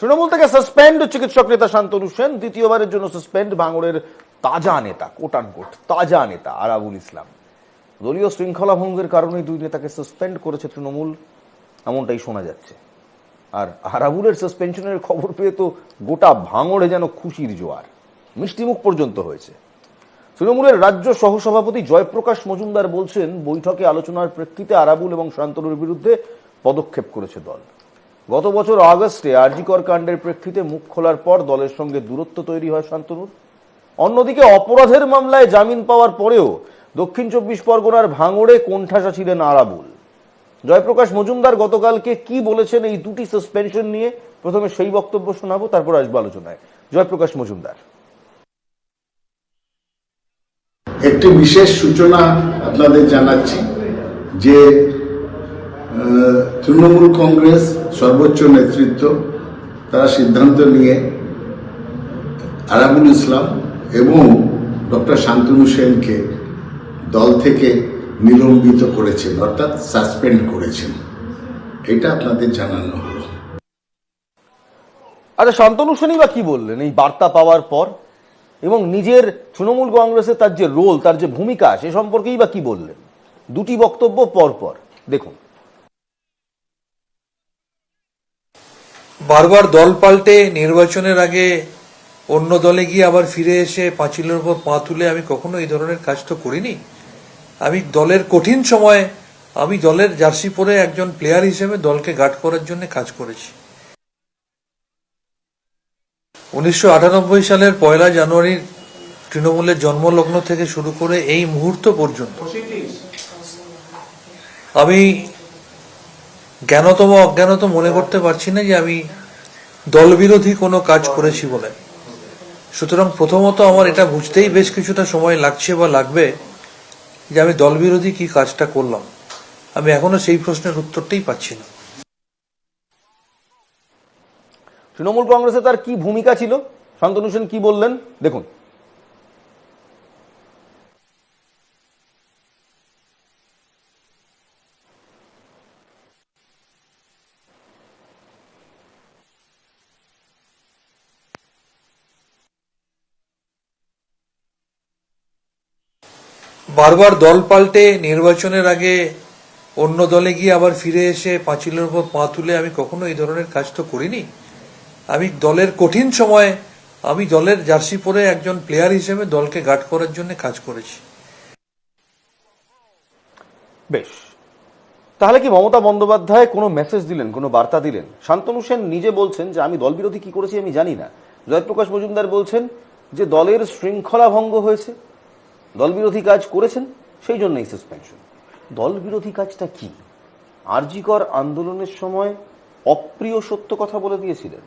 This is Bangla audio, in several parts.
তৃণমূল থেকে সাসপেন্ড চিকিৎসক নেতা শান্তনু সেন, দ্বিতীয়বারের জন্য সাসপেন্ড ভাঙড়ের তাজা নেতা কোটান কোট তাজা নেতা আরাবুল ইসলাম। দলীয় শৃঙ্খলা ভঙ্গের কারণে দুই নেতাকে সাসপেন্ড করেছে তৃণমূল, এমনটাই শোনা যাচ্ছে। আর আরাবুলের সাসপেনশনের খবর পেয়ে তো গোটা ভাঙড়ে যেন খুশির জোয়ার। মিষ্টিমুখ পর্যন্ত হয়েছে। তৃণমূলের রাজ্য সহসভাপতি জয়প্রকাশ মজুমদার বলছেন, বৈঠকে আলোচনার প্রেক্ষিতে আরাবুল এবং শান্তনুর বিরুদ্ধে পদক্ষেপ করেছে দল। গত বছর আগস্টে আরজিকর কাণ্ডের প্রেক্ষিতে মুখ খোলার পর দলের সঙ্গে দূরত্ব তৈরি হয় শান্তনুর। অন্যদিকে অপরাধের মামলায় জামিন পাওয়ার পরেও দক্ষিণ চব্বিশ পরগনার ভাঙড়ে কোণঠাসা ছিলেন আরাবুল। জয়প্রকাশ মজুমদার গতকালকে কি বলেছেন এই দুটি সাসপেনশন নিয়ে? প্রথমে সেই বক্তব্য শোনাবো, তারপর আসব আলোচনায়। জয়প্রকাশ মজুমদার। একটি বিশেষ সূচনা আপনাদের জানাচ্ছি যে তৃণমূল কংগ্রেস সর্বোচ্চ নেতৃত্ব, তারা সিদ্ধান্ত নিয়ে আরাবুল ইসলাম এবং ডক্টর শান্তনু সেনকে দল থেকে নিলম্বিত করেছেন, অর্থাৎ সাসপেন্ড করেছেন। এটা আপনাদের জানানো হলো। আচ্ছা শান্তনু সেনই বা কি বললেন? এই বার্তা পাওয়ার পর এবং নিজের তৃণমূল কংগ্রেসের তার যে রোল তার যে ভূমিকা, সে সম্পর্কেই বা কি বললেন? দুটি বক্তব্য পর পর দেখুন। বারবার দল পাল্টে নির্বাচনের আগে অন্য দলে গিয়ে আবার ফিরে এসে পাঁচিলের উপর পা তুলে আমি কখনো এই ধরনের কাজ তো করিনি। আমি দলের কঠিন সময়ে আমি দলের জার্সি পরে একজন প্লেয়ার হিসেবে দলকে গার্ড করার জন্য কাজ করেছি। উনিশশো আটানব্বই সালের পয়লা জানুয়ারির তৃণমূলের জন্মলগ্ন থেকে শুরু করে এই মুহূর্ত পর্যন্ত আমি জ্ঞানতম অজ্ঞানত মনে করতে পারছি না যে আমি দলবিরোধী কোনো কাজ করেছি বলে। সুতরাং প্রথমত আমার এটা বুঝতেই বেশ কিছুটা সময় লাগছে বা লাগবে যে আমি দলবিরোধী কি কাজটা করলাম। আমি এখনও সেই প্রশ্নের উত্তরটাই পাচ্ছি না। তৃণমূল কংগ্রেসে তার কি ভূমিকা ছিল? শান্তনু সেন কি বললেন? দেখুন। বারবার দল পাল্টে নির্বাচনের আগে অন্য দলে গিয়ে আবার ফিরে এসে পাঁচিলের উপর পা তুলে আমি কখনো এই ধরনের কাজ তো করিনি। আমি দলের কঠিন সময়ে আমি দলের জার্সি পরে একজন প্লেয়ার হিসেবে দলকে গার্ড করার জন্য কাজ করেছি। বেশ। তাহলে কি মমতা বন্দ্যোপাধ্যায় কোনো মেসেজ দিলেন, কোনো বার্তা দিলেন? শান্তনু সেন নিজে বলছেন যে, আমি দলবিরোধী কি করেছি আমি জানি না। জয়প্রকাশ মজুমদার বলছেন যে, দলের শৃঙ্খলা ভঙ্গ হয়েছে। দলবিরোধী কাজ করেছেন, সেই জন্যই সাসপেনশন দলবিরোধী কাজটা কি? আরজিকর আন্দোলনের সময় অপ্রিয় সত্য কথা বলে দিয়েছিলেন,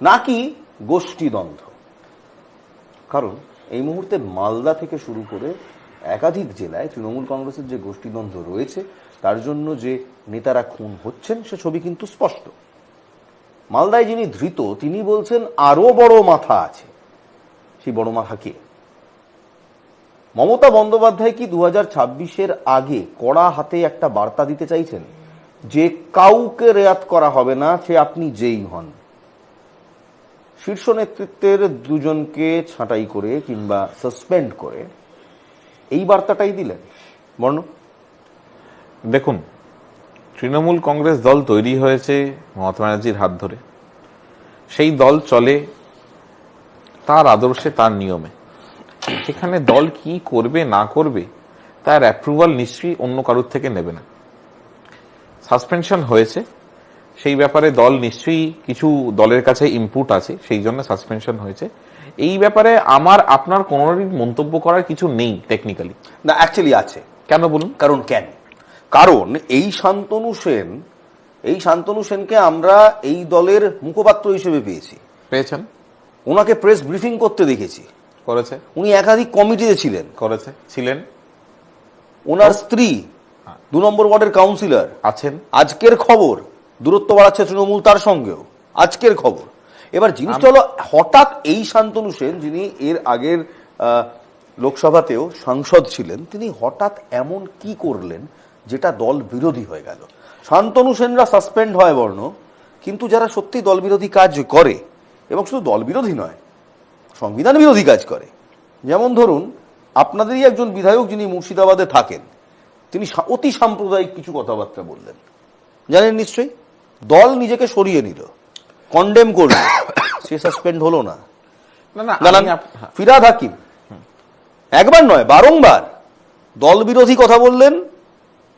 নাকি গোষ্ঠীদ্বন্দ্ব? কারণ এই মুহূর্তে মালদা থেকে শুরু করে একাধিক জেলায় তৃণমূল কংগ্রেসের যে গোষ্ঠীদ্বন্দ্ব রয়েছে, তার জন্য যে নেতারা খুন হচ্ছেন, সে ছবি কিন্তু স্পষ্ট। মালদায় যিনি ধৃত, তিনি বলছেন আরও বড় মাথা আছে। সেই বড় মাথা কে? মমতা বন্দ্যোপাধ্যায় কি দু হাজার আগে কড়া হাতে একটা বার্তা দিতে চাইছেন? যে কাউকে রেয়াত করা হবে না, সে আপনি যেই হন। শীর্ষ নেতৃত্বের দুজনকে ছাঁটাই করে কিংবা সাসপেন্ড করে এই বার্তাটাই দিলেন। বর্ণ। দেখুন, তৃণমূল কংগ্রেস দল তৈরি হয়েছে মমতা ব্যানার্জির হাত ধরে। সেই দল চলে তার আদর্শে, তার নিয়মে। সেখানে দল কি করবে না করবে তার অ্যাপ্রুভাল নিশ্চয়ই অন্য কারোর থেকে নেবে না। সাসপেনশন হয়েছে সেই ব্যাপারে দল নিশ্চয়ই কিছু দলের কাছে ইনপুট আছে সেই জন্য সাসপেনশন হয়েছে। এই ব্যাপারে আমার আপনার কোনো মন্তব্য করার কিছু নেই টেকনিক্যালি না অ্যাকচুয়ালি আছে। কেন বলুন? কারণ কেন? কারণ এই শান্তনু সেন এই শান্তনু সেনকে আমরা এই দলের মুখপাত্র হিসেবে পেয়েছি। পেয়েছেন? ওনাকে প্রেস ব্রিফিং করতে দেখেছি। করেছে? উনি একাধিক কমিটিতে ছিলেন। করেছে? ছিলেন? ওনার স্ত্রী দু নম্বর ওয়ার্ডের কাউন্সিলর। আছেন? আজকের খবর দূরত্ব বাড়াচ্ছে তৃণমূল তার সঙ্গেও। আজকের খবর। এবার জিনিসটা হলো হঠাৎ এই শান্তনু সেন যিনি এর আগের আহ, লোকসভাতেও সাংসদ ছিলেন তিনি হঠাৎ এমন কি করলেন যেটা দল বিরোধী হয়ে গেল? শান্তনু সেনরা সাসপেন্ড হয় বর্ণ কিন্তু যারা সত্যি দলবিরোধী কাজ করে এবং শুধু দলবিরোধী নয় সংবিধান বিরোধী কাজ করে। যেমন ধরুন আপনাদেরই একজন বিধায়ক যিনি মুর্শিদাবাদে থাকেন তিনি অতি সাম্প্রদায়িক কিছু কথাবার্তা বললেন। জানেন নিশ্চয়ই? দল নিজেকে সরিয়ে নিল কন্ডেম করল। সে সাসপেন্ড হলো না। হ্যাঁ। ফিরাদ হাকিম একবার নয় বারংবার দল বিরোধী কথা বললেন।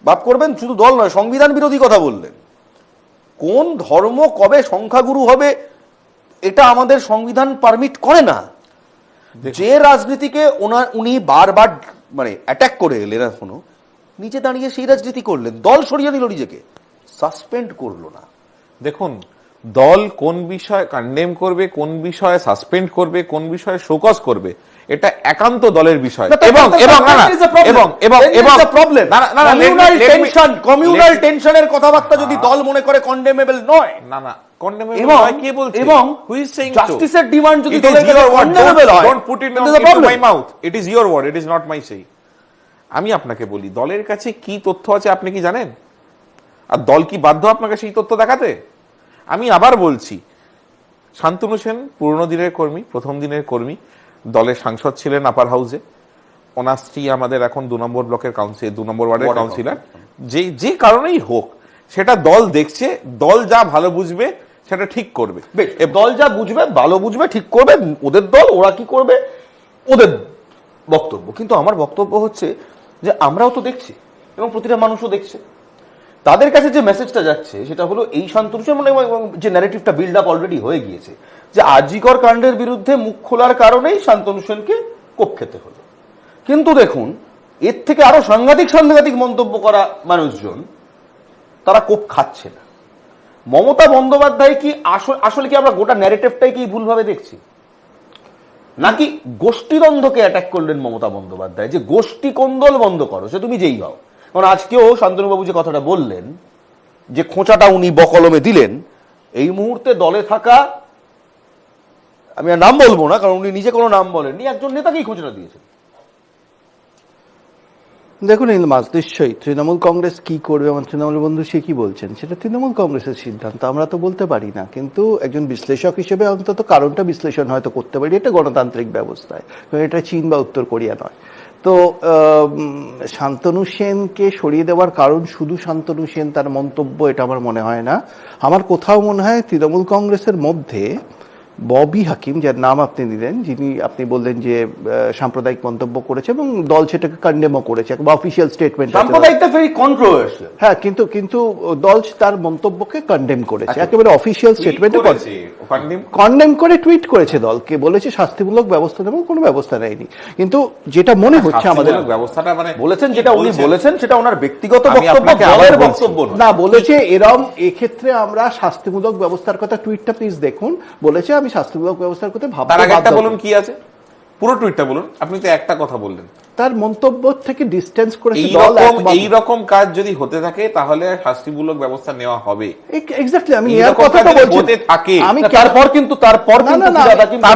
বাপ করবেন শুধু দল নয় সংবিধান বিরোধী কথা বললেন। কোন ধর্ম কবে সংখ্যাগুরু হবে এটা আমাদের সংবিধান পারমিট করে না। যে রাজনীতিকে ওনার উনি বারবার মানে অ্যাটাক করে এলেন এখনও নিচে দাঁড়িয়ে সেই রাজনীতি করলেন। দল সরিয়ে নিল নিজেকে। সাসপেন্ড করল না। দেখুন দল কোন বিষয়ে কন্ডেম করবে কোন বিষয়ে সাসপেন্ড করবে কোন বিষয়ে শোকস করবে এটা একান্ত দলের বিষয়। এবং এবং না, না. এবং এবং এবং problem. না, না, না, না, let me- Communal let me- tension, communal let- tensionএর কথাবার্তা যদি দল মনে করে কন্ডেমেবল নয়। না না কন্ডেমেবল নয় কে বলছে? এবং হু ইজ সেইং জাস্টিসের ডিমান্ড যদি দলের কাছে ইওর ওয়ার্ড হয় don't put it then there's a into problem. My mouth it is your word it is not my say আমি আপনাকে বলি দলের কাছে কি তথ্য আছে আপনি কি জানেন? আর দল কি বাধ্য আপনাকে সেই তথ্য দেখাতে? আমি আবার বলছি শান্তনু সেন পুরনো দিনের কর্মী প্রথম দিনের কর্মী দলের সাংসদ ছিলেন আপার হাউসে ওনার স্ত্রী আমাদের এখন দু নম্বর ব্লকের কাউন্সিল দু নম্বর ওয়ার্ডের কাউন্সিলর যে যে কারণেই হোক সেটা দল দেখছে দল যা ভালো বুঝবে সেটা ঠিক করবে। দল যা বুঝবে ভালো বুঝবে ঠিক করবে ওদের দল ওরা কি করবে ওদের বক্তব্য। কিন্তু আমার বক্তব্য হচ্ছে যে আমরাও তো দেখছি এবং প্রতিটা মানুষও দেখছে। তাদের কাছে যে মেসেজটা যাচ্ছে সেটা হলো এই শান্তনুষের মানে যে ন্যারেটিভটা বিল্ড আপ অলরেডি হয়ে গিয়েছে যে আজিকর কাণ্ডের বিরুদ্ধে মুখ খোলার কারণেই শান্তনু সেনকে কোপ খেতে হলো। কিন্তু দেখুন, এর থেকে আরও সাংঘাতিক সাংঘাতিক মন্তব্য করা মানুষজন, তারা কোপ খাচ্ছে না। মমতা বন্দ্যোপাধ্যায় কি আসলে কি আমরা গোটা ন্যারেটিভটাই কি ভুলভাবে দেখছি? নাকি গোষ্ঠীদ্বন্দ্বকে অ্যাটাক করলেন মমতা বন্দ্যোপাধ্যায়? যে গোষ্ঠী কোন্দল বন্ধ করো, সে তুমি যেই হও কারণ আজকেও শান্তনুবাবু যে কথাটা বললেন, যে খোঁচাটা উনি বকলমে দিলেন, এই মুহূর্তে দলে থাকা আমি আর নাম বলব না, কারণ উনি নিজে কোনো নাম বলেননি, একজন নেতাকেই খোঁচাটা দিয়েছেন। দেখুন ইলমাস নিশ্চয়ই তৃণমূল কংগ্রেস কি করবে আমার তৃণমূল বন্ধু সে কি বলছেন, সেটা তৃণমূল কংগ্রেসের সিদ্ধান্ত, আমরা তো বলতে পারি না। কিন্তু একজন বিশ্লেষক হিসেবে অন্তত কারণটা বিশ্লেষণ হয়তো করতে পারি, এটা গণতান্ত্রিক ব্যবস্থায় এটা চীন বা উত্তর কোরিয়া নয়। তো শান্তনু সেনকে সরিয়ে দেওয়ার কারণ শুধু শান্তনু সেন তার মন্তব্য, এটা আমার মনে হয় না। আমার কোথাও মনে হয় তৃণমূল কংগ্রেসের মধ্যে ববি হাকিম যার নাম আপনি দিলেন যিনি আপনি বললেন যে সাম্প্রদায়িক মন্তব্য করেছে এবং দল সেটাকে কন্ডেমও করেছে বা অফিসিয়াল স্টেটমেন্ট সাম্প্রদায়িকটা ভেরি কন্ট্রোভার্সিয়াল হ্যাঁ কিন্তু কিন্তু দল তার মন্তব্যকে কন্ডেম করেছে একেবারে অফিসিয়াল স্টেটমেন্টে কন্ডেম করে টুইট করেছে দলকে বলেছে শাস্তিমূলক ব্যবস্থা নেব কোনো ব্যবস্থা নেয়নি। কিন্তু যেটা মনে হচ্ছে আমাদের ব্যবস্থাটা মানে বলেছেন যেটা উনি বলেছেন? সেটা ওনার ব্যক্তিগত বক্তব্য দলের বক্তব্য না বলেছে এরম এক্ষেত্রে আমরা শাস্তিমূলক ব্যবস্থার কথা টুইটটা প্লিজ দেখুন বলেছে আমি বিভাগ ব্যবস্থার কথা ভাবতে তার আগে একটা বলুন কি আছে? পুরো টুইটটা বলুন। আপনি তো একটা কথা বললেন। তার মন্তব্য থেকে ডিস্টেন্স করে এই রকম একমত। এই রকম কাজ যদি হতে থাকে তাহলে শাস্তিমূলক ব্যবস্থা নেওয়া হবে। এক্স্যাক্টলি আমি এই নেওয়ার রকম কথা কাজ তো যদি বলছি হতে থাকে, আমি তারপর কিন্তু তারপর না, কিন্তু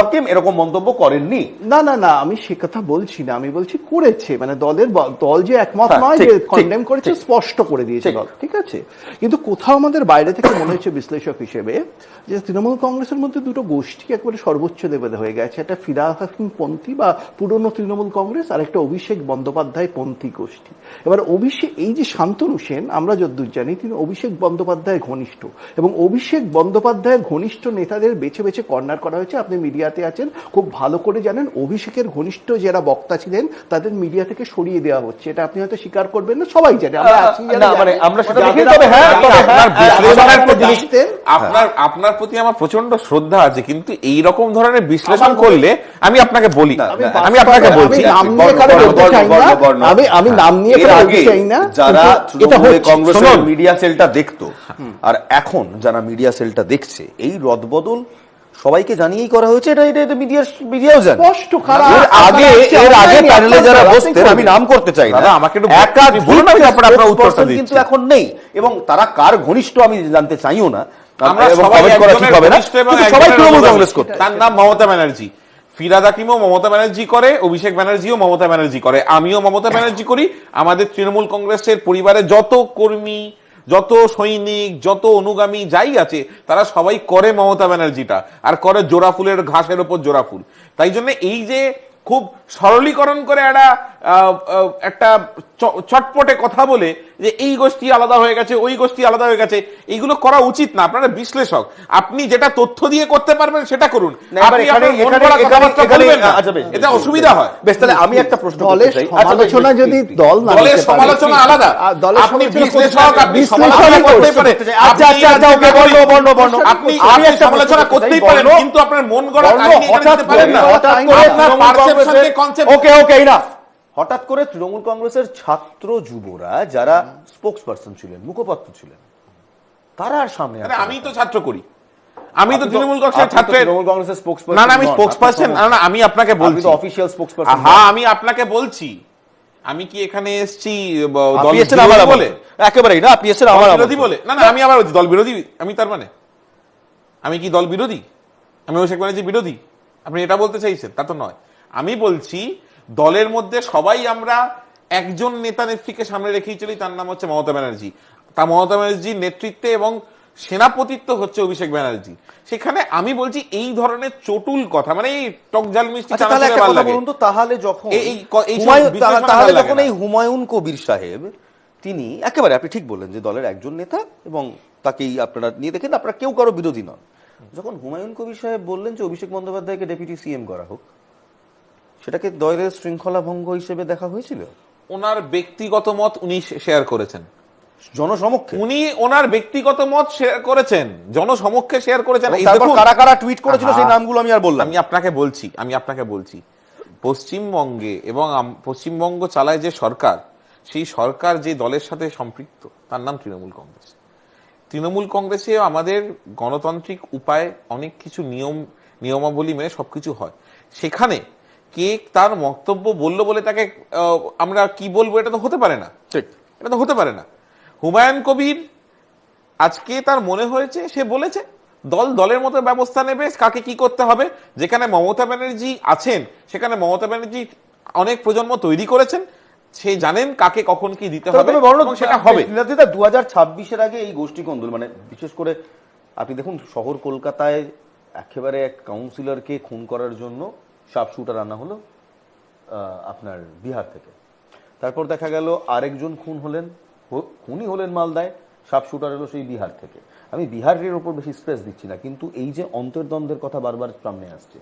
হাকিম এরকম মন্তব্য করেননি। না না না আমি সে কথা বলছি না আমি বলছি করেছে। মানে দলের দল যে একমত হ্যাঁ, নয় যে কন্ডেম করেছে স্পষ্ট করে দিয়েছে দল ঠিক আছে? কিন্তু কোথাও আমাদের বাইরে থেকে মনে হচ্ছে বিশ্লেষক হিসেবে যে তৃণমূল কংগ্রেসের মধ্যে দুটো গোষ্ঠী একেবারে সর্বোচ্চ লেভেলে হয়ে গেছে। একটা ফিরাদ হাকিম পন্থী বা পুরনো তৃণমূল কংগ্রেস আর একটা অভিষেক বন্দ্যোপাধ্যায় পন্থী গোষ্ঠী। এবার অভিষেক এই যে শান্তনু সেন আমরা যদ্দূর জানি তিনি অভিষেক বন্দ্যোপাধ্যায়ের ঘনিষ্ঠ এবং অভিষেক বন্দ্যোপাধ্যায়ের ঘনিষ্ঠ নেতাদের বেছে বেছে কর্নার করা হয়েছে। আপনি মিডিয়াতে আছেন খুব ভালো করে জানেন অভিষেকের ঘনিষ্ঠ যারা বক্তা ছিলেন তাদের মিডিয়া থেকে সরিয়ে দেওয়া হচ্ছে। এটা আপনি হয়তো স্বীকার করবেন না সবাই জানে আমরা আছি আপনার আপনার প্রতি আমার প্রচণ্ড শ্রদ্ধা আছে কিন্তু এই রকম ধরনের বিশ্লেষণ করলে আমি আপনাকে বলি আমি আপনাকে বলছি আমি। আমি আমি নাম নিয়ে চাই না। যারা কংগ্রেসের মিডিয়া সেলটা দেখতো আর এখন যারা মিডিয়া সেলটা দেখছে এই রদবদল সবাইকে জানিয়েই করা হয়েছে এটা এটা মিডিয়া মিডিয়াও জানে। স্পষ্ট কারা আগে এর আগে প্যানেলে যারা বসতেন আমি নাম করতে চাই না। আমাকে একটু বলুন, আমি তারপরে আপনার উত্তরটা দিচ্ছি। কিন্তু এখন নেই এবং তারা কার ঘনিষ্ঠ আমি জানতে চাইও না। আমরা সবাই করা ঠিক হবে না। সবাই তৃণমূল কংগ্রেস করতে তার নাম মমতা ব্যানার্জি। ফিরাদ হাকিমও মমতা ব্যানার্জি করে, অভিষেক ব্যানার্জিও মমতা ব্যানার্জি করে। আমিও মমতা ব্যানার্জি করি, আমাদের তৃণমূল কংগ্রেসের পরিবারে যত কর্মী, যত সৈনিক, যত অনুগামী যাই আছে, তারা সবাই করে মমতা ব্যানার্জিটা, আর করে জোড়া ফুলের ঘাসের ওপর জোড়া ফুল। তাই জন্য এই যে খুব সরলীকরণ করে একটা একটা চটপটে কথা বলে যে এই গোষ্ঠী আলাদা হয়ে গেছে ওই গোষ্ঠী আলাদা হয়ে গেছে এইগুলো করা উচিত না। আপনারা বিশ্লেষক আপনি যেটা তথ্য দিয়ে করতে পারবেন সেটা করুন। আচ্ছা এটা অসুবিধা হয়। বেশ তাহলে আমি একটা প্রশ্ন করতে। আচ্ছা, সমালোচনা যদি দল না দলের সমালোচনা আলাদা। আপনি বিশ্লেষক আপনি সমালোচনা করতেই করছেন। পারেন। আচ্ছা, আচ্ছা, আচ্ছা, ওকে, বর্ণ, বর্ণ, বর্ণ। আপনি আমি আপনি একটা সমালোচনা করতে করতেই পারেন কিন্তু আপনার মন গড়া কাহিনী পারেন না। আপনার ওকে ওকে না হঠাৎ করে তৃণমূল কংগ্রেসের ছাত্র যুবরা যারা স্পোক্স পার্সন ছিলেন মুখপাত্র ছিলেন তারা আর সামনে আমি তো ছাত্র করি। আমি তো তৃণমূল কংগ্রেসের ছাত্রের তৃণমূল কংগ্রেসের spokesperson না না আমি স্পোক্স পার্সন না না আমি আপনাকে বলছি। তো অফিসিয়াল স্পোক্স পার্সন হ্যাঁ আমি আপনাকে বলছি। আমি কি এখানে এসেছি দল বিরোধী বলে? বলে একেবারেই না আপনি এসেছেন দল আমার বিরোধী বলে? না না আমি আবার বলছি, দল বিরোধী? আমি তার মানে? আমি কি দল বিরোধী? আমি অভিষেক ব্যানার্জি বিরোধী? আপনি এটা বলতে চাইছেন তা তো নয়। আমি বলছি দলের মধ্যে সবাই আমরা একজন নেতা নেত্রীকে সামনে রেখেই চলি তার নাম হচ্ছে মমতা ব্যানার্জি। তা মমতা ব্যানার্জির নেতৃত্বে এবং সেনাপতিত্ব হচ্ছে অভিষেক ব্যানার্জি। সেখানে আমি বলছি এই ধরনের চটুল কথা মানে এই টক জাল মিষ্টি আচ্ছা বলুন তো তাহলে যখন তাহলে- যখন এই হুমায়ুন কবির সাহেব তিনি একেবারে আপনি ঠিক বললেন যে দলের একজন নেতা এবং তাকেই আপনারা নিয়ে দেখেন আপনারা কেউ কারও বিরোধী নন। যখন হুমায়ুন কবির সাহেব বললেন যে অভিষেক বন্দ্যোপাধ্যায়কে ডেপুটি সিএম করা হোক সেটাকে দলের শৃঙ্খলা ভঙ্গ হিসেবে দেখা হয়েছিল? ওনার ব্যক্তিগত মত উনি শেয়ার করেছেন। জনসমক্ষে? উনি ওনার ব্যক্তিগত মত শেয়ার করেছেন। জনসমক্ষে শেয়ার করেছেন। কারা কারা টুইট করেছিল সেই নামগুলো আমি আর বললাম। আমি আপনাকে বলছি আমি আপনাকে বলছি। পশ্চিমবঙ্গে এবং পশ্চিমবঙ্গ চালায় যে সরকার সেই সরকার যে দলের সাথে সম্পৃক্ত তার নাম তৃণমূল কংগ্রেস। তৃণমূল কংগ্রেসে আমাদের গণতান্ত্রিক উপায় অনেক কিছু নিয়ম নিয়মাবলী মেনে সবকিছু হয়। সেখানে কে তার বক্তব্য বলল বলে তাকে আমরা কি বলব এটা তো হতে পারে না। ঠিক। এটা তো হতে পারে না। হুমায়ুন কবির আজকে তার মনে হয়েছে সে বলেছে দল দলের মতো ব্যবস্থা নেবে কাকে কি করতে হবে। যেখানে মমতা ব্যানার্জি আছেন সেখানে মমতা ব্যানার্জি অনেক প্রজন্ম তৈরি করেছেন সে জানেন কাকে কখন কি দিতে হবে সেটা হবে। দু হাজার ছাব্বিশের আগে এই গোষ্ঠী কন্দল মানে বিশেষ করে আপনি দেখুন শহর কলকাতায় একেবারে এক কাউন্সিলরকে খুন করার জন্য সাপ শুটার আনা হলো আপনার বিহার থেকে। তারপর দেখা গেল আরেকজন খুন হলেন খুনই হলেন মালদায় সাপ শুটার এলো সেই বিহার থেকে। আমি বিহারের ওপর বেশি স্ট্রেস দিচ্ছি না, কিন্তু এই যে অন্তর্দ্বন্দ্বের কথা বারবার সামনে আসছে,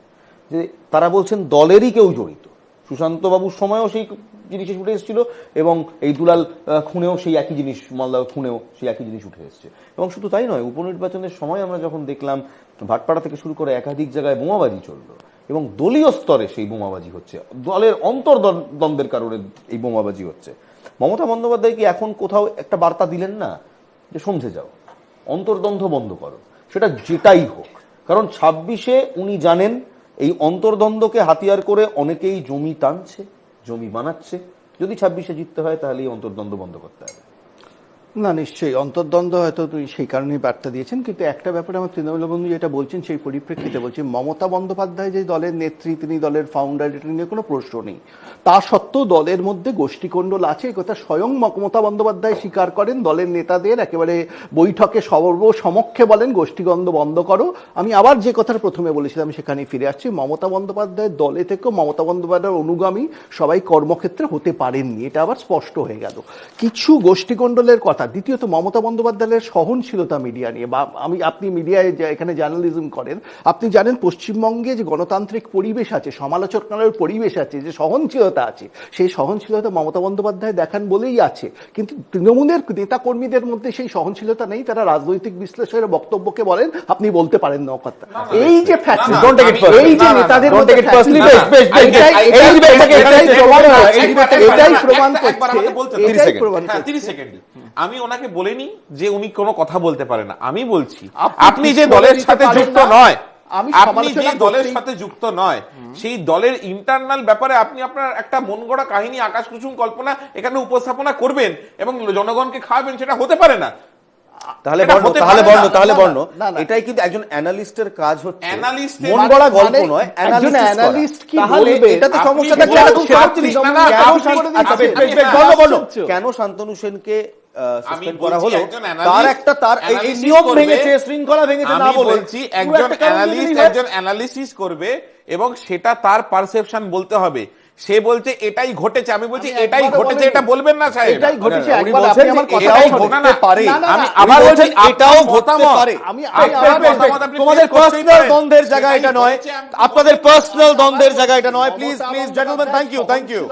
যে তারা বলছেন দলেরই কেউ জড়িত। সুশান্তবাবুর সময়ও সেই জিনিস উঠে এসেছিল এবং এই দুলাল খুনেও সেই একই জিনিস মালদা খুনেও সেই একই জিনিস উঠে এসেছে। এবং শুধু তাই নয়, উপনির্বাচনের সময় আমরা যখন দেখলাম, ভাটপাড়া থেকে শুরু করে একাধিক জায়গায় বোমাবাজি চলল এবং দলীয় স্তরে সেই বোমাবাজি হচ্ছে। দলের অন্তর্দ্বন্দ্বের কারণে এই বোমাবাজি হচ্ছে। মমতা বন্দ্যোপাধ্যায় কি এখন কোথাও একটা বার্তা দিলেন না? যে সমঝে যাও, অন্তর্দ্বন্দ্ব বন্ধ করো। সেটা যেটাই হোক। কারণ ছাব্বিশে উনি জানেন এই অন্তর্দ্বন্দ্বকে হাতিয়ার করে অনেকেই জমি টানছে, জমি বানাচ্ছে। যদি ছাব্বিশে জিততে হয় তাহলে এই অন্তর্দ্বন্দ্ব বন্ধ করতে হবে। না, নিশ্চয়ই। অন্তর্দ্বন্দ্ব হয়তো সেই কারণেই বার্তা দিয়েছেন, কিন্তু একটা ব্যাপারে আমার তৃণমূল বন্ধু যেটা বলছেন সেই পরিপ্রেক্ষিতে বলছি, মমতা বন্দ্যোপাধ্যায় যে দলের নেত্রী, তিনি দলের ফাউন্ডার এটা নিয়ে কোনো প্রশ্ন নেই। তা সত্ত্বেও দলের মধ্যে গোষ্ঠীকণ্ডল আছে কথা স্বয়ং মমতা বন্দ্যোপাধ্যায় স্বীকার করেন, দলের নেতাদের একেবারে বৈঠকে সর্বসমক্ষে বলেন, গোষ্ঠীগন্ধ বন্ধ করো। আমি আবার যে কথাটা প্রথমে বলেছিলাম, সেখানে ফিরে আসছি, মমতা বন্দ্যোপাধ্যায়ের দলে থেকেও, মমতা বন্দ্যোপাধ্যায়ের অনুগামী সবাই কর্মক্ষেত্রে হতে পারেননি, এটা আবার স্পষ্ট হয়ে গেল। কিছু গোষ্ঠীকণ্ডলের কথা দ্বিতীয়ত মমতা বন্দ্যোপাধ্যায়ের সহনশীলতা মিডিয়া নিয়ে বা আমি আপনি মিডিয়ায় যে এখানে জার্নালিজম করেন আপনি জানেন পশ্চিমবঙ্গে যে গণতান্ত্রিক পরিবেশ আছে সমালোচনার পরিবেশ আছে যে সহনশীলতা আছে সেই সহনশীলতা মমতা বন্দ্যোপাধ্যায় দেখান বলেই আছে। কিন্তু তৃণমূলের নেতা কর্মীদের মধ্যে সেই সহনশীলতা নেই তারা রাজনৈতিক বিশ্লেষকের বক্তব্যকে বলেন আপনি বলতে পারেন না কথা এই যে আমি- এই যে নেতাদের এটাই- প্রমাণ করছে। এটাই প্রমাণ হ্যাঁ, করছে। 30 সেকেন্ডই। আমি ওনাকে বলিনি যে উনি কোনো কথা বলতে পারে না। আমি বলছি আপনি যে দলের সাথে যুক্ত নয় আপনি যে দলের সাথে যুক্ত নয় সেই দলের ইন্টারনাল ব্যাপারে আপনি আপনার একটা মন গড়া কাহিনী আকাশ কুসুম কল্পনা এখানে উপস্থাপনা করবেন এবং জনগণকে খাওয়াবেন সেটা হতে পারে না। তাহলে বর্ণ তাহলে বর্ণ তাহলে বর্ণ। এটাই কিন্তু একজন অ্যানালিস্টের কাজ হচ্ছে। এর মন মানে- গড়া গল্প নয় analysis কি তাহলে? এটা তো সমস্যাটা কেন আচ্ছা। কেন শান্তনু সেনকে সাসপেন্ড করা হলো তার একটা তার এই- নিয়ম ভেঙেছে শৃঙ্খলা ভেঙেছে না বলে। বলছি একজন অ্যানালিস্ট একজন অ্যানালিসিস করবে এবং সেটা তার পারসেপশন বলতে হবে। সে বলছে এটাই ঘটেছে। আমি বলছি এটাই ঘটেছে এটা বলবেন না সাহেব। এটাই ঘটেছে একবার। আপনি আমার শোনেন। ঘটতে পারে। আমি আবার বলছি এটাও ঘটতে পারে। আমি তোমাদের পার্সোনাল দ্বন্দ্বের জায়গা এটা নয়। আপনাদের পার্সোনাল দ্বন্দ্বের জায়গা এটা নয়। Please please gentleman thank you thank you